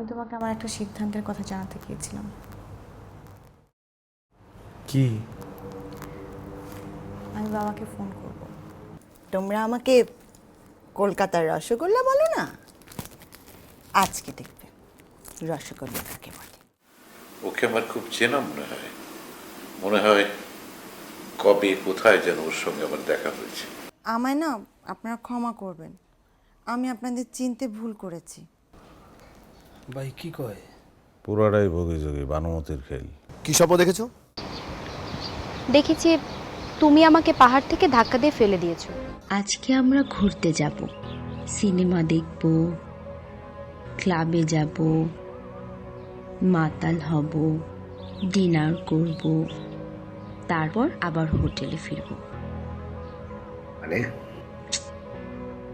আমি তোমাকে আমার একটা সিদ্ধান্তের কথা জানাতে গিয়েছিলাম। কি? আমি বাবাকে ফোন করব। তোমরা আমাকে কলকাতার রসগোল্লা বলো না? আজকে দেখবে। রসগোল্লা কাকে বলে? ওকে আমার খুব চেনা মনে হয়। মনে হয় কবে কোথায় যেন ওর সঙ্গে আমার দেখা হয়েছে। আমায় না আপনারা ক্ষমা করবেন। আমি আপনাদের চিনতে ভুল করেছি। ভাই কি কয়? পুরাটাই ভোগে যোগে বানুমতির খেল। কি স্বপ্ন দেখেছ? দেখেছি তুমি আমাকে পাহাড় থেকে ধাক্কা দিয়ে ফেলে দিয়েছ। আজকে আমরা ঘুরতে যাব সিনেমা দেখব ক্লাবে যাব মাতাল হব ডিনার করব তারপর আবার হোটেলে ফিরব। মানে?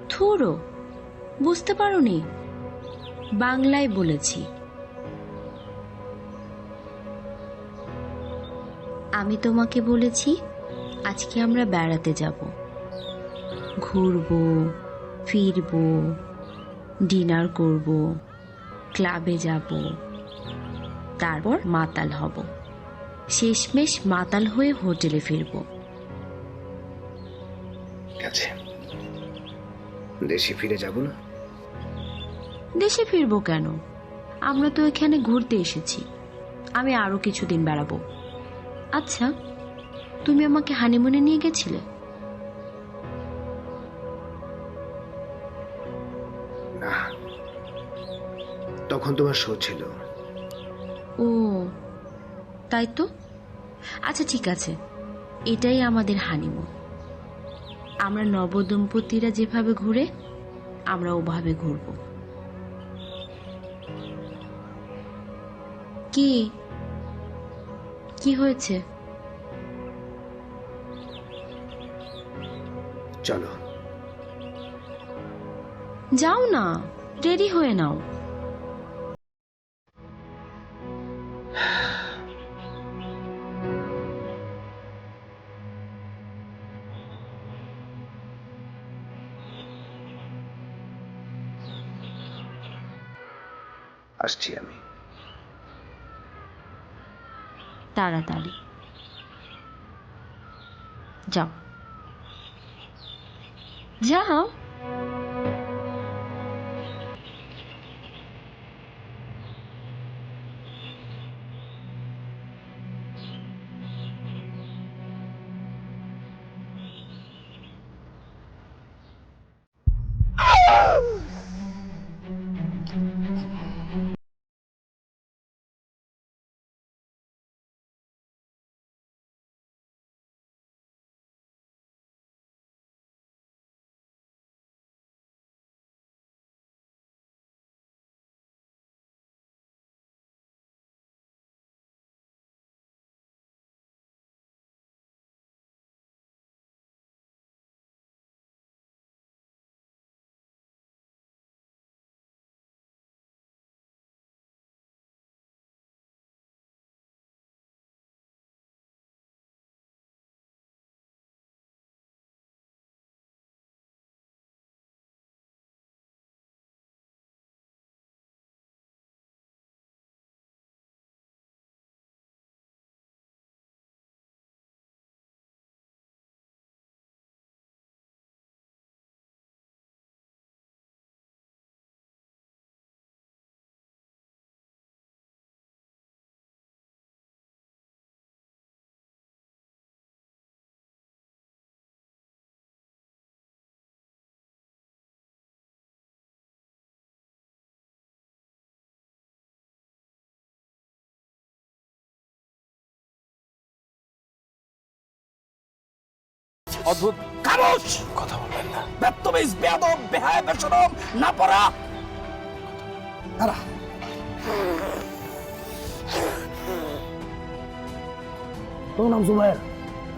থোড়ো বুঝতে পারোনি। বাংলায় বলেছি। আমি তোমাকে বলেছি, আজকে আমরা বেড়াতে যাব। ঘুরবো, ফিরবো, ডিনার করব, ক্লাবে যাব, তারপর মাতাল হব। শেষমেশ মাতাল হয়ে হোটেলে ফিরবো। দেশে ফিরে যাব না? দেশে ফিরবো কেন? আমরা তো এখানে ঘুরতে এসেছি। আমি আরও কিছুদিন বেড়াবো। আচ্ছা তুমি আমাকে হানিমুনে নিয়ে গেছিলে? না। তখন তোমার শো ছিল। ও তাই তো? আচ্ছা ঠিক আছে। এটাই আমাদের হানিমুন। আমরা নবদম্পতিরা যেভাবে ঘুরে আমরা ওভাবে ঘুরবো। কি? কি হয়েছে? চলো। যাও না রেডি হয়ে নাও। আসছি আমি। তাড়াতাড়ি। যাও। যাও। অদ্ভুত খামোশ। কথা বলবেন না। বেয়াদব বেহায় না পড়া দাঁড়া। তোর নাম জুবাইর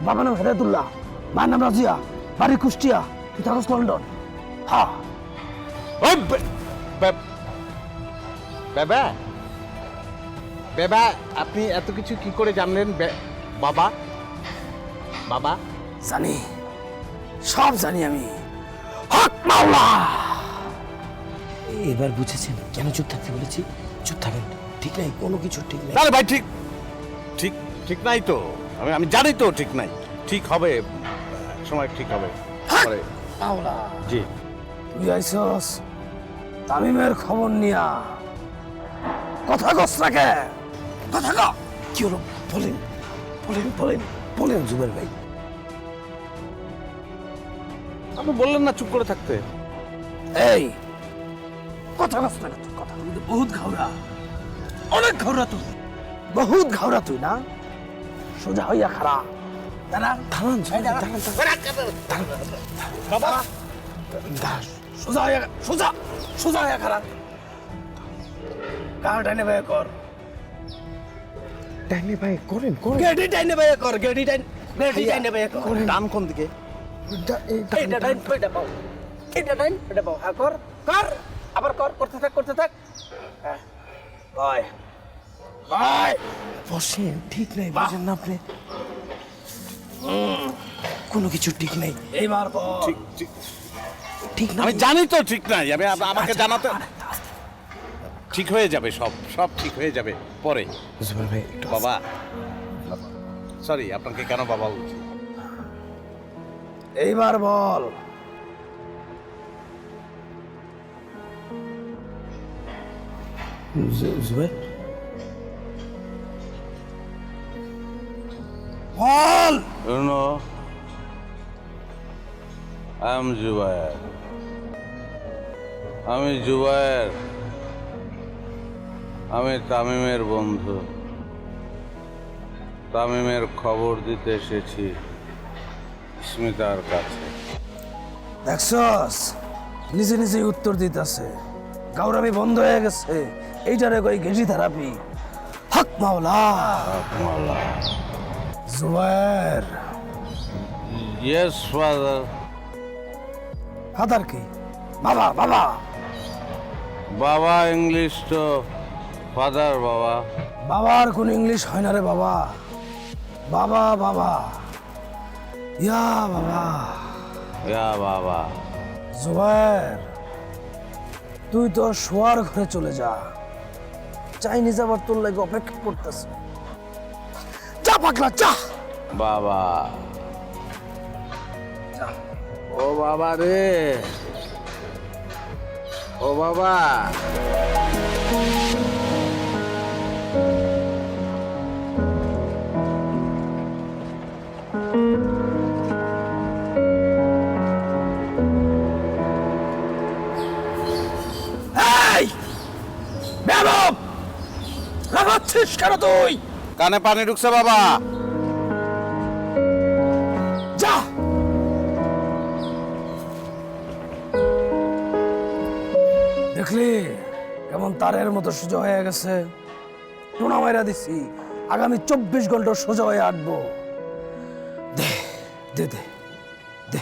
বাবার নাম হেদায়তুল্লাহ মায়ের নাম রাজিয়া বাড়ি কুষ্টিয়া তুই থাকস লন্ডন হ্যাঁ বেবা। বেবা আপনি এত কিছু কি করে জানলেন বাবা? বাবা? জানি সব জানি আমি। হক মাওলা! এই এবার বুঝেছেন কেন চুপ থাকতে বলেছি? চুপ থাকেন ঠিক নাই কোনো কিছু ঠিক নাই। তাহলে ভাই ঠিক ঠিক ঠিক নাই তো। আমি আমি জানি তো ঠিক নাই। ঠিক হবে সময় ঠিক হবে। পরে। মাওলা! জি। তুই আইসস তামিমের খবর নিয়া। কথা কস রাখে কথা ক। কি হলো? বলেন বলেন বলেন বলেন জুবের ভাই। আপনি বললেন না চুপ করে থাকতে। এই কথা কস না তোর কথা। তুই তো বহুত ঘাওড়া। অনেক ঘাওড়া তুই। বহুত ঘাওড়া তুই না? সোজা হইয়া খারা দাঁড়া। দাঁড়ান বাবা। সোজা হইয়া সোজা। সোজা হইয়া খারা কার ডাইনে ভাই কর? ডাইনে ভাই করেন করেন। গেডি ডাইনে ভাই কর গেডি ডাইন গেডি ডাইনে ভাই কর। ডান কোন দিকে? এইটা ডাইন ওইটা পাও। এইটা ডাইন ওইটা পাও। হ্যাঁ কর কর আবার কর করতে থাক করতে থাক। হ্যাঁ বাই বাই বসেন ঠিক নাই বুঝেন না আপনি। কোনো কিছু ঠিক নাই। এইবার বল ঠিক ঠিক। ঠিক না আমি জানি তো ঠিক নাই আমি আম- আমাকে জানাতে ঠিক হয়ে যাবে সব সব ঠিক হয়ে যাবে পরে। বাবা। সরি আপনাকে কেন বাবা বলছি? এইবার বল। বল। জুবায়ের। আমি জুবায়ের আমি তামিমের বন্ধু। তামিমের খবর দিতে এসেছি। স্মিতার কাছে। দেখছস? নিজে নিজে উত্তর দিতেছে। গাউরামি বন্ধ হয়ে গেছে। এইটারে কই গেজি থেরাপি? হক মাওলা। জুবায়ের। Yes father. ফাদার কি? বাবা বাবা। বাবা ইংলিশ তো ফাদার বাবা। বাবার কোন ইংলিশ হয় না রে বাবা। বাবা বাবা। ইয়া বাবা ইয়া বাবা জুবায়ের তুই তো শোয়ার ঘরে চলে যা। চাইনিজ আবার তোর লাগে অপেক্ষা করতেছে। যা পাগলা যা। বাবা। ও বাবা রে। ও বাবা। লাগাচ্ছিস কেন তুই? কানে পানি ঢুকছে বাবা। যা! দেখলি? কেমন তারের মতো সোজা হয়ে গেছে। টোনা মাইরা দিছি। আগামী চব্বিশ ঘণ্টা সোজা হয়ে আটবো দে দে দে দে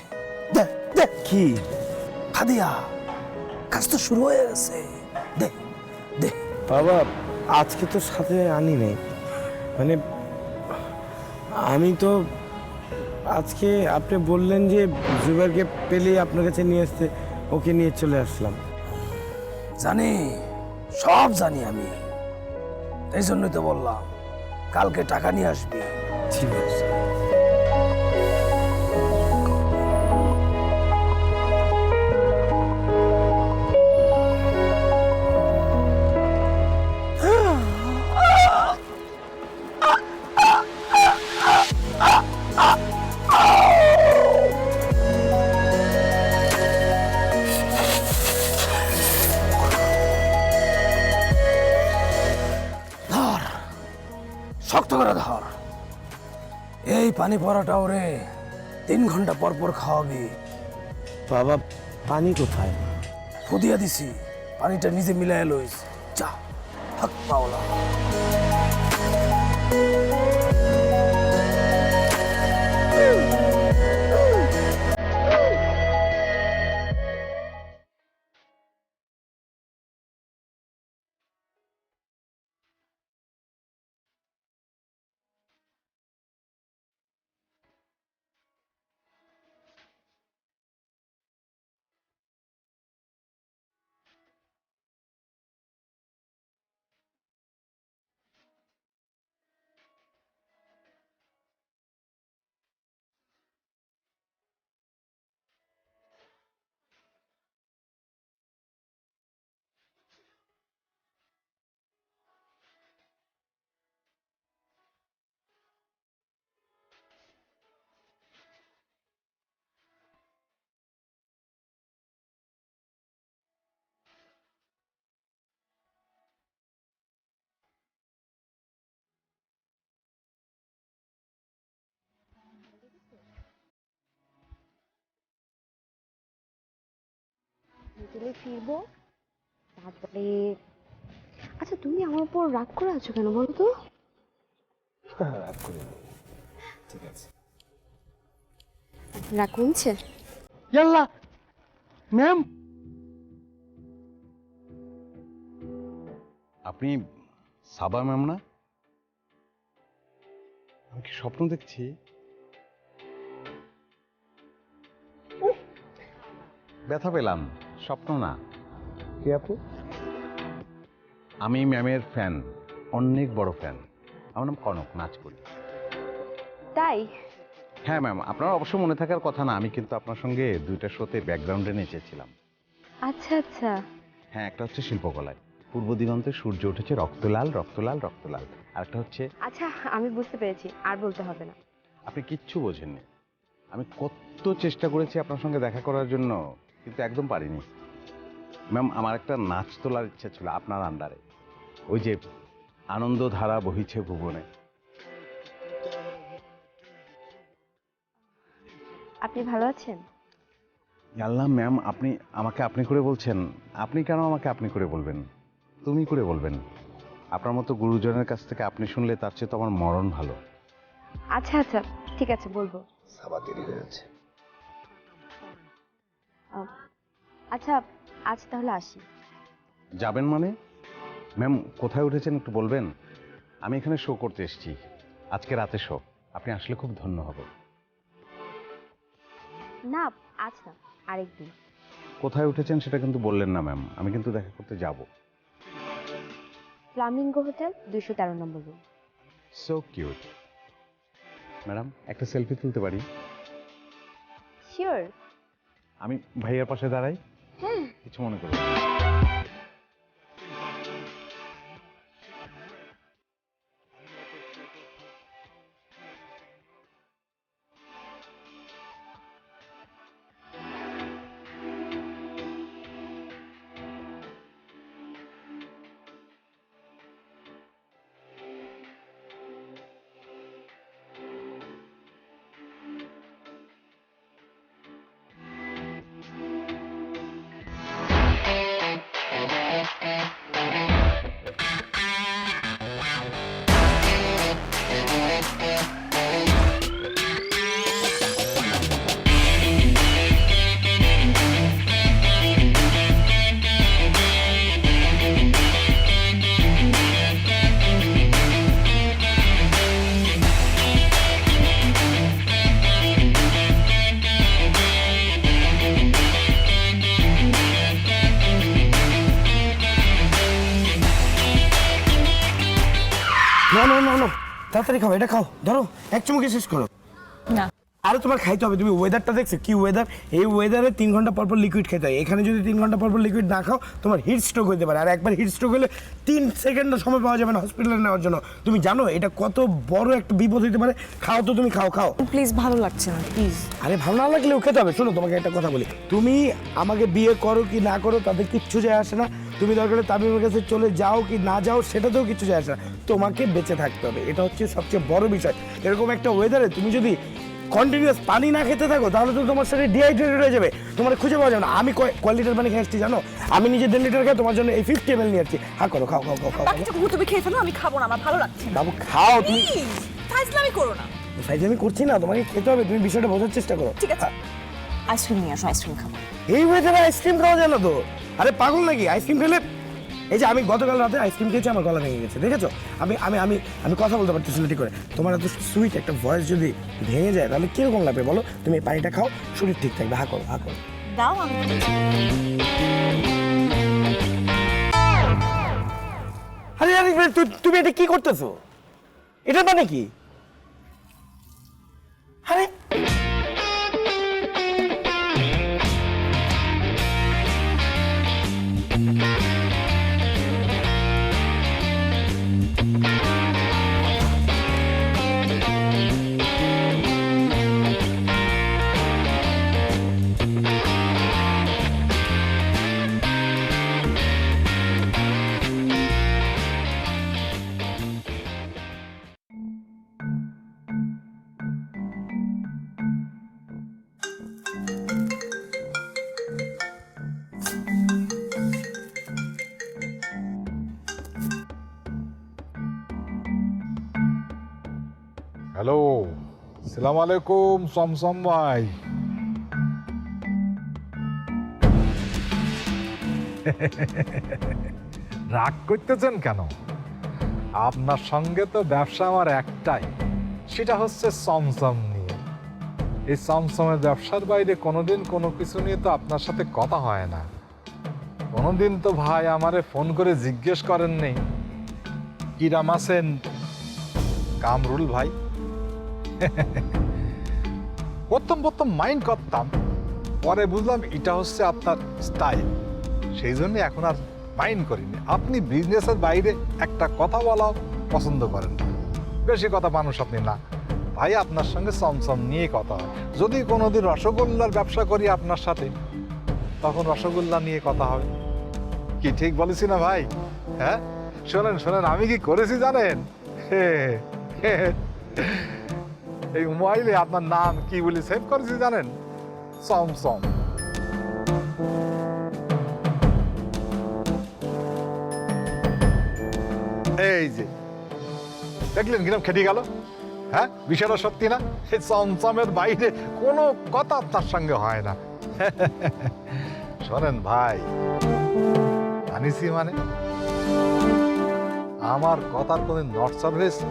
দে দে। কি? খাদিয়া কাজ তো শুরু হয়ে গেছে। দে। বাবা আজকে তো সাথে আনি নাই। মানে আমি তো আজকে আপনি বললেন যে জুবাইরকে পেলে আপনার কাছে নিয়ে আসতে ওকে নিয়ে চলে আসলাম। জানি সব জানি আমি। এই জন্যই তো বললাম কালকে টাকা নিয়ে আসবি। ঠিক আছে। পানি পরাটাও ওরে তিন ঘণ্টা পর পর খাওয়াবি। বাবা পানি কোথায়? ফুদিয়া দিছি। পানিটা নিজে মিলাই লইস। যা হাক পাওলা। বিকেলে ফিরবো তারপরে আচ্ছা তুমি আমার উপর রাগ করে আছো কেন বলো তো? রাগ করে ঠিক আছে। রাগ কমছে? ইয়াল্লা ম্যাম। আপনি সাবা ম্যাম না? আমি কি স্বপ্ন দেখছি? ব্যথা পেলাম। স্বপ্ন না। কে আপনি আমি ম্যামের ফ্যান অনেক বড় ফ্যান। আমার নাম কনক নাচ করি তাই? হ্যাঁ ম্যাম আপনার অবশ্য মনে থাকার কথা না আমি কিন্তু আপনার সঙ্গে দুইটা শোতে ব্যাকগ্রাউন্ডে নেচেছিলাম। আচ্ছা আচ্ছা। হ্যাঁ একটা হচ্ছে শিল্পকলায়। পূর্ব দিগন্তে সূর্য উঠেছে রক্তলাল রক্তলাল রক্তলাল। আর একটা হচ্ছে আচ্ছা আমি বুঝতে পেরেছি আর বলতে হবে না। আপনি কিচ্ছু বোঝেননি। আমি কত চেষ্টা করেছি আপনার সঙ্গে দেখা করার জন্য। কিন্তু একদম পারিনি। ম্যাম আমার একটা নাচ তোলার ইচ্ছা ছিল আপনার আন্ডারে। ওই যে আনন্দধারা বহিছে ভুবনে। আপনি ভালো আছেন? আল্লাহ ম্যাম আপনি আমাকে আপনি করে বলছেন। আপনি কেন আমাকে আপনি করে বলবেন? তুমি করে বলবেন। আপনার মতো গুরুজনের কাছ থেকে আপনি শুনলে তার চেয়ে তো আমার মরণ ভালো। আচ্ছা আচ্ছা ঠিক আছে বলব। সাবা দেরি হয়ে যাচ্ছে। আহ, আচ্ছা আজ তাহলে আসি। যাবেন মানে? ম্যাম কোথায় উঠেছেন একটু বলবেন? আমি এখানে শো করতে এসেছি। আজকে রাতে শো আপনি আসলে খুব ধন্য হবে না আজ না আরেকদিন। কোথায় উঠেছেন সেটা কিন্তু বললেন না ম্যাম। আমি কিন্তু দেখা করতে যাব। ফ্লামিঙ্গো হোটেল দুশো তেরো number room so cute madam একটা সেলফি তুলতে পারি? শিওর আমি ভাইয়ার পাশে দাঁড়াই কিছু মনে করবেন তাড়াতাড়ি খাও এটা খাও। ধরো এক চুমুকে শেষ করো। না। আরে তোমার খাইতে হবে। তুমি ওয়েদারটা দেখছ? কি ওয়েদার এই ওয়েদারে তিন ঘণ্টা পর পর লিকুইড খেতে হয়। এখানে যদি তিন ঘণ্টা পর পর লিকুইড না খাও তোমার হিট স্ট্রোক হতে পারে। আর একবার হিট স্ট্রোক হলে তিন সেকেন্ডও সময় পাওয়া যাবে না হসপিটালে নেওয়ার জন্য। তুমি জানো এটা কত বড় একটা বিপদ হতে পারে? খাও তো তুমি খাও খাও। প্লিজ ভালো লাগছে না প্লিজ আরে ভালো না লাগলেও খেতে হবে। শোনো তোমাকে একটা কথা বলি। তুমি আমাকে বিয়ে করো কি না করো তাতে কিচ্ছু যায় আসে না। তুমি দরকার তামিমের কাছে চলে যাও কি না যাও সেটাতেও কিছু যায় আসে না। তোমাকে বেঁচে থাকতে হবে। এটা হচ্ছে সবচেয়ে বড় বিষয়। এরকম একটা ওয়েদারে তুমি যদি কন্টিনিউয়াস পানি না খেতে থাকো তাহলে তো তোমার শরীর ডিহাইড্রেটেড হয়ে যাবে। তোমার খুঁজে পাওয়া যাবে না। আমি কয় লিটার পানি খেয়ে আসছি জানো? আমি নিজে দেড় লিটার খাই তোমার জন্য এই ফিফটি এম এল নিয়ে আসছি। হ্যাঁ করো খাও খাও খাও খাও তুমি খেয়ে ফেলো আমি খাব না আমার ভালো লাগছে বাবু খাও তুমি ফাইজলামি করো না। সাইজ আমি করছি না তোমাকে খেতে হবে তুমি বিষয়টা বোঝার চেষ্টা করো। ঠিক আছে। আইসক্রিম নিয়ে আসো আইসক্রিম খাব। এই ওয়েদারে আইসক্রিম খাওয়া যায় না তো? আরে পাগল নাকি? আইসক্রিম খেলে এই যে আমি গতকাল রাতে আইসক্রিম খেয়েছি আমার গলা ভেঙে গেছে দেখেছ? আমি আমি আমি আমি কথা বলতে পারতেছি না ঠিক করে। তোমার এত সুইট একটা ভয়েস যদি ভেঙে যায় তাহলে কীরকম লাগবে বলো? তুমি এই পানিটা খাও শরীর ঠিক থাকবে। হা করো হা করো। দাও আরে আরে আরে, তু- তুমি এটা কি করতেছো? এটা মানে কি? আরে হ্যালো সালাম আলাইকুম সমসম ভাই। রাগ করতেছেন কেন? আপনার সঙ্গে তো ব্যবসা আমার একটাই, সেটা হচ্ছে সমসম নিয়ে। এই সমসমের ব্যবসার বাইরে কোনোদিন কোনো কিছু নিয়ে তো আপনার সাথে কথা হয় না। কোনোদিন তো ভাই আমারে ফোন করে জিজ্ঞেস করেন নেই। কিরাম আছেন? কামরুল ভাই। প্রথম প্রথম মাইন্ড করতাম, পরে বুঝলাম এটা হচ্ছে আপনার স্টাইল সেই জন্য এখন আর মাইন্ড করিনি। আপনি বিজনেসের বাইরে একটা কথা বলা পছন্দ করেন বেশি কথা মানুষ আপনি না। ভাই, আপনার সঙ্গে চমচম নিয়ে কথা হয়। যদি কোনোদিন রসগোল্লার ব্যবসা করি আপনার সাথে, তখন রসগোল্লা নিয়ে কথা হবে কি ঠিক বলেছি না ভাই? হ্যাঁ? শোনেন শোনেন, আমি কি করেছি জানেন? হ্যাঁ। এই মোবাইলে আপনার নাম কি বলে সেভ করেছি জানেন? সমসম এই যে। দেখলেন কিরম খেটে গেল? হ্যাঁ? বিষয়টা সত্যি না? এই চমচমের বাইরে কোনো কথা আপনার সঙ্গে হয় না। শোনেন ভাই জানিসি মানে। আমার কথার কোনো নটসর হয়েছে?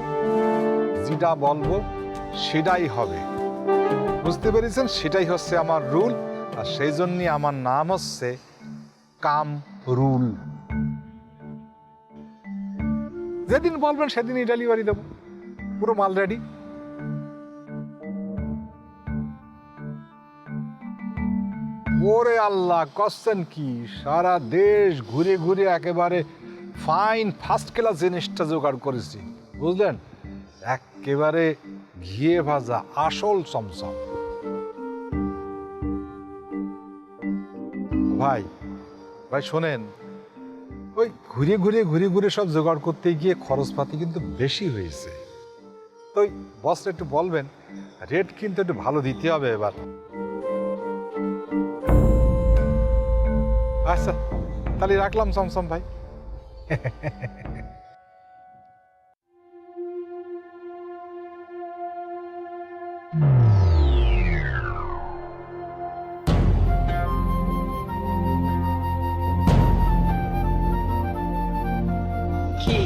যেটা বলব সেটাই হবে। বুঝতে পেরেছেন? সেটাই হচ্ছে আমার রুল, আর সেই জন্যই আমার নাম হচ্ছে কাম রুল। যেদিন বলবেন সেদিনই ডেলিভারি দেবো। পুরো মাল রেডি ওরে আল্লাহ কচ্ছেন কি? সারা দেশ ঘুরে ঘুরে একেবারে ফাইন ফার্স্ট ক্লাস জিনিসটা জোগাড় করেছি। বুঝলেন? একেবারে ঘিয়ে ভাজা আসল চমচম। ভাই ভাই শোনেন, ওই ঘুরে ঘুরে ঘুরে ঘুরে সব জোগাড় করতে গিয়ে খরচপাতি কিন্তু বেশি হয়েছে। তো ওই বসটা একটু বলবেন, রেট কিন্তু একটু ভালো দিতে হবে এবার। আচ্ছা তাহলে রাখলাম সমসম ভাই। কি?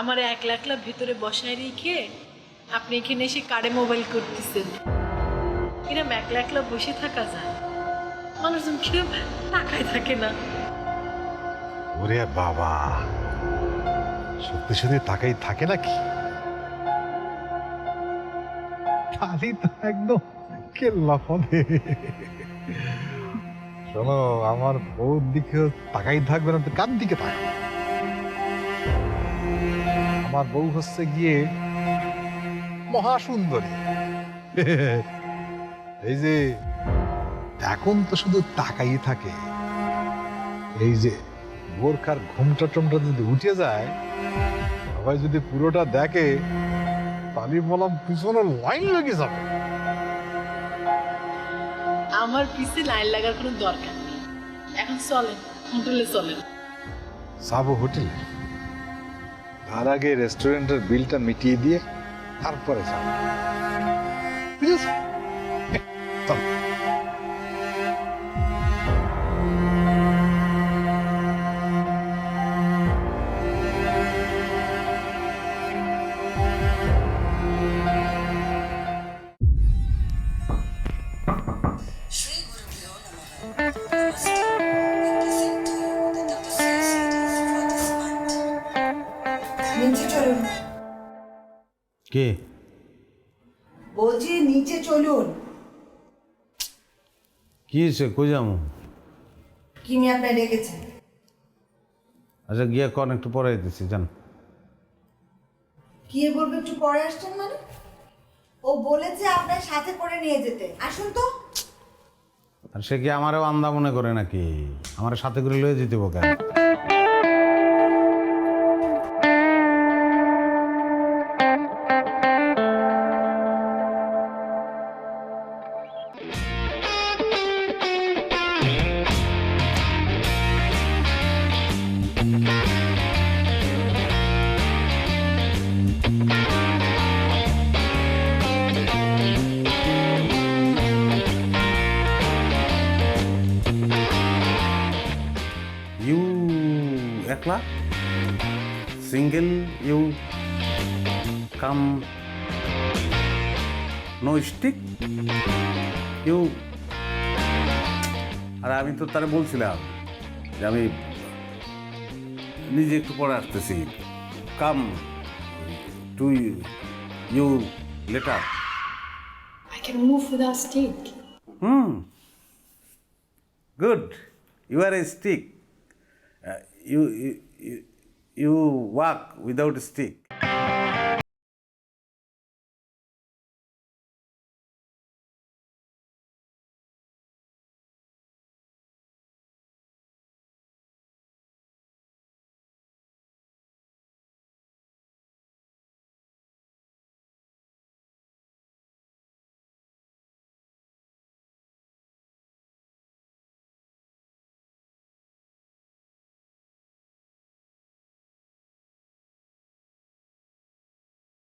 আমার একলা একলা ভিতরে বসায় রেখে আপনি এখানে এসে কারে মোবাইল করতেছেন? এরম একলা একলা বসে থাকা যায়। মানুষজন কিরম তাকায় থাকে না। ওরে বাবা, সত্যি সত্যি তাকাই থাকে নাকি? তাহলে একদম কেল্লা ফলে শোনো, আমার বউর দিকে তাকাই থাকবে না, তো কার দিকে তাকাবে? আমার বউ হচ্ছে গিয়ে মহাসুন্দরী। এই যে এখন তো শুধু তাকাই থাকে। এই যে বোরখার ঘুমটা টমটা যদি উঠে যায় সবাই যদি পুরোটা দেখে তাহলে বললাম পিছনে লাইন লেগে যাবে। আমার পিছে লাইন লাগার কোনো দরকার নেই। এখন চলেন হোটেলে চলেন। সাবো হোটেলে। তার আগে রেস্টুরেন্টের বিলটা মিটিয়ে দিয়ে তারপরে যাব। বুঝেছ? চলো। কে? বলছি নিচে চলুন। কি হয়েছে? কই যাব? কি নিয়ে আপনার ডেকেছেন আচ্ছা গিয়া কন একটু পরে দিচ্ছি জান কি বলবে একটু পরে আসছেন মানে? ও বলেছে আপনার সাথে করে নিয়ে যেতে। আসুন তো। আর সে কি আমারও আন্দা মনে করে নাকি? আমার সাথে করে লয়ে যেতে কেন? নৈষ্টিক কেউ? আর আমি তো তারা বলছিলাম যে আমি নিজে একটু পরে আসতেছি। Come to you later stick hmm good you are a stick you you walk without stick